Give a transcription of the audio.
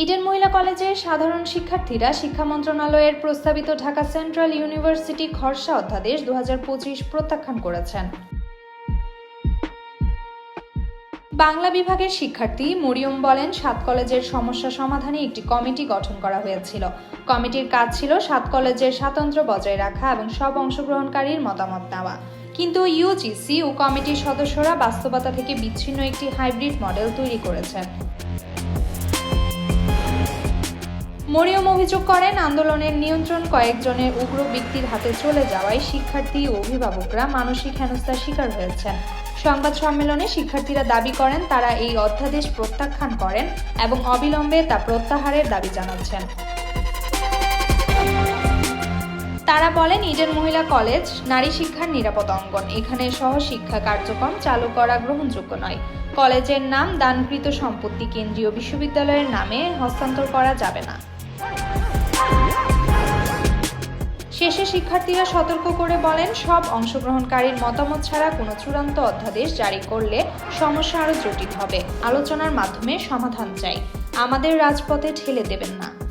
Eden মহিলা কলেজের সাধারণ শিক্ষার্থীরা শিক্ষা মন্ত্রণালয়ের প্রস্তাবিত ঢাকা সেন্ট্রাল ইউনিভার্সিটি খরসা অধ্যাদেশ দু হাজার পঁচিশ প্রত্যাখ্যান করেছেন। বাংলা বিভাগের শিক্ষার্থী মরিয়ম বলেন, সাত কলেজের সমস্যা সমাধানে একটি কমিটি গঠন করা হয়েছিল। কমিটির কাজ ছিল সাত কলেজের স্বাতন্ত্র্য বজায় রাখা এবং সব অংশগ্রহণকারীর মতামত নেওয়া। কিন্তু ইউজিসি ও কমিটির সদস্যরা বাস্তবতা থেকে বিচ্ছিন্ন একটি হাইব্রিড মডেল তৈরি করেছেন মরিয়ম অভিযোগ করেন, আন্দোলনের নিয়ন্ত্রণ কয়েকজনের উগ্র ব্যক্তির হাতে চলে যাওয়ায় শিক্ষার্থী ও অভিভাবকরা মানসিক হেনস্থার শিকার হয়েছেন। সংবাদ সম্মেলনে শিক্ষার্থীরা দাবি করেন, তারা এই অধ্যাদেশ প্রত্যাখ্যান করেন এবং অবিলম্বে তা প্রত্যাহারের দাবি জানাচ্ছেন। তারা বলেন ইডেন মহিলা কলেজ, নারী শিক্ষার নিরাপদ অঙ্গন। এখানে সহশিক্ষা কার্যক্রম চালু করা গ্রহণযোগ্য নয়। কলেজের নাম দানকৃত সম্পত্তি কেন্দ্রীয় বিশ্ববিদ্যালয়ের নামে হস্তান্তর করা যাবে না। শেষে শিক্ষার্থীরা সতর্ক করে বলেন, সব অংশগ্রহণকারীর মতামত ছাড়া কোনো চূড়ান্ত অধ্যাদেশ জারি করলে সমস্যা আরও জটিল হবে। আলোচনার মাধ্যমে সমাধান চাই। আমাদের রাজপথে ঠেলে দেবেন না।